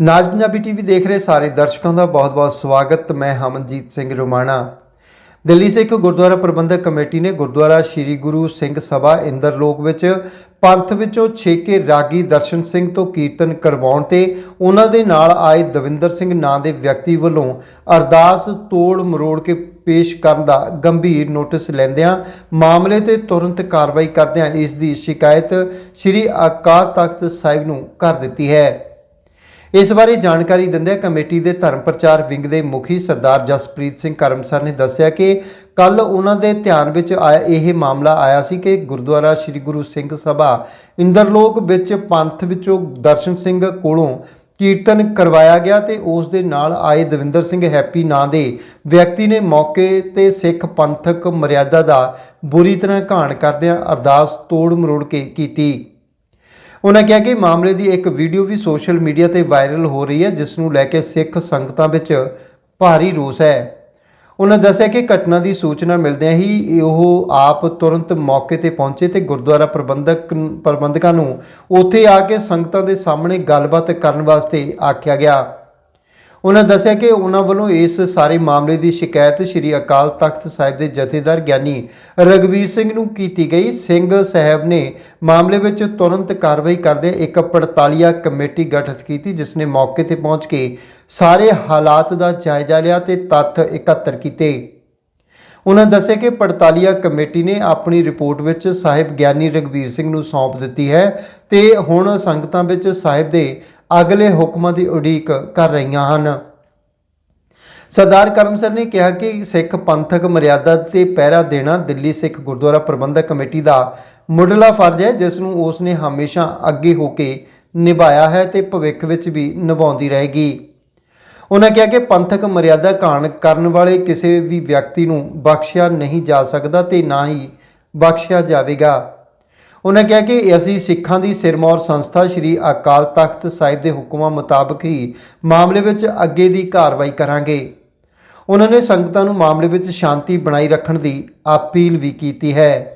ਨਾਜ Punjabi TV ਦੇਖ ਰਹੇ ਸਾਰੇ ਦਰਸ਼ਕਾਂ ਦਾ ਬਹੁਤ-ਬਹੁਤ ਸਵਾਗਤ। ਮੈਂ ਹਮਨਜੀਤ ਸਿੰਘ ਰੋਮਾਣਾ। ਦਿੱਲੀ ਸਿੱਖ ਗੁਰਦੁਆਰਾ ਪ੍ਰਬੰਧਕ ਕਮੇਟੀ ਨੇ ਗੁਰਦੁਆਰਾ ਸ੍ਰੀ ਗੁਰੂ ਸਿੰਘ ਸਭਾ ਇੰਦਰਲੋਕ ਵਿੱਚ ਪੰਥ ਵਿੱਚੋਂ ਛੇਕੇ ਰਾਗੀ ਦਰਸ਼ਨ ਸਿੰਘ ਤੋਂ ਕੀਰਤਨ ਕਰਵਾਉਣ ਤੇ ਉਹਨਾਂ ਦੇ ਨਾਲ ਆਏ ਦਵਿੰਦਰ ਸਿੰਘ ਨਾਂ ਦੇ ਵਿਅਕਤੀ ਵੱਲੋਂ ਅਰਦਾਸ ਤੋੜ ਮਰੋੜ ਕੇ ਪੇਸ਼ ਕਰਨ ਦਾ ਗੰਭੀਰ ਨੋਟਿਸ ਲੈਂਦਿਆਂ ਮਾਮਲੇ ਤੇ ਤੁਰੰਤ ਕਾਰਵਾਈ ਕਰਦਿਆਂ ਇਸ ਦੀ ਸ਼ਿਕਾਇਤ ਸ੍ਰੀ ਅਕਾਲ ਤਖਤ ਸਾਹਿਬ ਨੂੰ ਕਰ ਦਿੱਤੀ ਹੈ। ਇਸ ਬਾਰੇ ਜਾਣਕਾਰੀ ਦਿੰਦਿਆਂ ਕਮੇਟੀ ਦੇ ਧਰਮ ਪ੍ਰਚਾਰ ਵਿੰਗ ਦੇ ਮੁਖੀ ਸਰਦਾਰ ਜਸਪ੍ਰੀਤ ਸਿੰਘ ਕਰਮਸਰ ਨੇ ਦੱਸਿਆ ਕਿ ਕੱਲ ਉਹਨਾਂ ਦੇ ਧਿਆਨ ਵਿੱਚ ਆਇਆ ਇਹ ਮਾਮਲਾ ਆਇਆ ਸੀ ਕਿ ਗੁਰਦੁਆਰਾ ਸ੍ਰੀ ਗੁਰੂ ਸਿੰਘ ਸਭਾ ਇੰਦਰਲੋਕ ਵਿੱਚ ਪੰਥ ਵਿੱਚੋਂ ਦਰਸ਼ਨ ਸਿੰਘ ਕੋਲੋਂ ਕੀਰਤਨ ਕਰਵਾਇਆ ਗਿਆ ਤੇ ਉਸ ਦੇ ਨਾਲ ਆਏ ਦਵਿੰਦਰ ਸਿੰਘ ਹੈਪੀ ਨਾਂ ਦੇ ਵਿਅਕਤੀ ਨੇ ਮੌਕੇ ਤੇ ਸਿੱਖ ਪੰਥਕ ਮਰਿਆਦਾ ਦਾ ਬੁਰੀ ਤਰ੍ਹਾਂ ਘਾਣ ਕਰਦਿਆਂ ਅਰਦਾਸ ਤੋੜ ਮਰੋੜ ਕੇ ਕੀਤੀ। ਉਹਨਾਂ ਕਿਹਾ ਕਿ ਮਾਮਲੇ ਦੀ ਇੱਕ ਵੀਡੀਓ ਵੀ ਸੋਸ਼ਲ ਮੀਡੀਆ ਤੇ ਵਾਇਰਲ ਹੋ ਰਹੀ ਹੈ, ਜਿਸ ਨੂੰ ਲੈ ਕੇ ਸਿੱਖ ਸੰਗਤਾਂ ਵਿੱਚ ਭਾਰੀ ਰੋਸ ਹੈ। ਉਹਨਾਂ ਦੱਸਿਆ ਕਿ ਘਟਨਾ ਦੀ ਸੂਚਨਾ ਮਿਲਦਿਆਂ ਹੀ ਉਹ ਆਪ ਤੁਰੰਤ ਮੌਕੇ ਤੇ ਪਹੁੰਚੇ ਤੇ ਗੁਰਦੁਆਰਾ ਪ੍ਰਬੰਧਕ ਪ੍ਰਬੰਧਕਾਂ ਨੂੰ ਉੱਥੇ ਆ ਕੇ ਸੰਗਤਾਂ ਦੇ ਸਾਹਮਣੇ ਗੱਲਬਾਤ ਕਰਨ ਵਾਸਤੇ ਆਖਿਆ ਗਿਆ। ਉਹਨਾਂ ਦੱਸਿਆ ਕਿ ਉਹਨਾਂ ਵੱਲੋਂ ਇਸ ਸਾਰੇ ਮਾਮਲੇ ਦੀ ਸ਼ਿਕਾਇਤ ਸ੍ਰੀ ਅਕਾਲ ਤਖਤ ਸਾਹਿਬ ਦੇ ਜਥੇਦਾਰ ਗਿਆਨੀ ਰਗਵੀਰ ਸਿੰਘ ਨੂੰ ਕੀਤੀ ਗਈ। ਸਿੰਘ ਸਾਹਿਬ ਨੇ ਮਾਮਲੇ ਵਿੱਚ ਤੁਰੰਤ ਕਾਰਵਾਈ ਕਰਦੇ ਇੱਕ ਪੜਤਾਲੀਆ ਕਮੇਟੀ ਗਠਿਤ ਕੀਤੀ, ਜਿਸ ਨੇ ਮੌਕੇ ਤੇ ਪਹੁੰਚ ਕੇ ਸਾਰੇ ਹਾਲਾਤ ਦਾ ਜਾਇਜ਼ਾ ਲਿਆ ਤੇ ਤੱਥ ਇਕੱਤਰ ਕੀਤੇ। ਉਹਨਾਂ ਦੱਸਿਆ ਕਿ ਪੜਤਾਲੀਆ ਕਮੇਟੀ ਨੇ ਆਪਣੀ ਰਿਪੋਰਟ ਵਿੱਚ ਸਾਹਿਬ ਗਿਆਨੀ ਰਗਵੀਰ ਸਿੰਘ ਨੂੰ ਸੌਂਪ ਦਿੱਤੀ ਹੈ ਤੇ ਹੁਣ ਸੰਗਤਾਂ ਵਿੱਚ ਸਾਹਿਬ ਦੇ ਅਗਲੇ ਹੁਕਮਾਂ ਦੀ ਉਡੀਕ ਕਰ ਰਹੀਆਂ ਹਨ। ਸਰਦਾਰ ਕਰਮਸਰ ਨੇ ਕਿਹਾ ਕਿ ਸਿੱਖ ਪੰਥਕ ਮਰਿਆਦਾ ਤੇ ਪਹਿਰਾ ਦੇਣਾ ਦਿੱਲੀ ਸਿੱਖ ਗੁਰਦੁਆਰਾ ਪ੍ਰਬੰਧਕ ਕਮੇਟੀ ਦਾ ਮੁੱਢਲਾ ਫਰਜ਼ ਹੈ, ਜਿਸ ਨੂੰ ਉਸ ਨੇ ਹਮੇਸ਼ਾ ਅੱਗੇ ਹੋ ਕੇ ਨਿਭਾਇਆ ਹੈ ਤੇ ਭਵਿੱਖ ਵਿੱਚ ਵੀ ਨਿਭਾਉਂਦੀ ਰਹੇਗੀ। ਉਹਨਾਂ ਕਿਹਾ ਕਿ ਪੰਥਕ ਮਰਿਆਦਾ ਕਾਣ ਕਰਨ ਵਾਲੇ ਕਿਸੇ ਵੀ ਵਿਅਕਤੀ ਨੂੰ ਬਖਸ਼ਿਆ ਨਹੀਂ ਜਾ ਸਕਦਾ ਤੇ ਨਾ ਹੀ ਬਖਸ਼ਿਆ ਜਾਵੇਗਾ। ਉਹਨਾਂ ਕਿਹਾ ਕਿ ਅਸੀਂ ਸਿੱਖਾਂ ਦੀ ਸਿਰਮੌਰ ਸੰਸਥਾ ਸ੍ਰੀ ਅਕਾਲ ਤਖਤ ਸਾਹਿਬ ਦੇ ਹੁਕਮਾਂ ਮੁਤਾਬਕ ਹੀ ਮਾਮਲੇ ਵਿੱਚ ਅੱਗੇ ਦੀ ਕਾਰਵਾਈ ਕਰਾਂਗੇ। ਉਹਨਾਂ ਨੇ ਸੰਗਤਾਂ ਨੂੰ ਮਾਮਲੇ ਵਿੱਚ ਸ਼ਾਂਤੀ ਬਣਾਈ ਰੱਖਣ ਦੀ ਅਪੀਲ ਵੀ ਕੀਤੀ ਹੈ।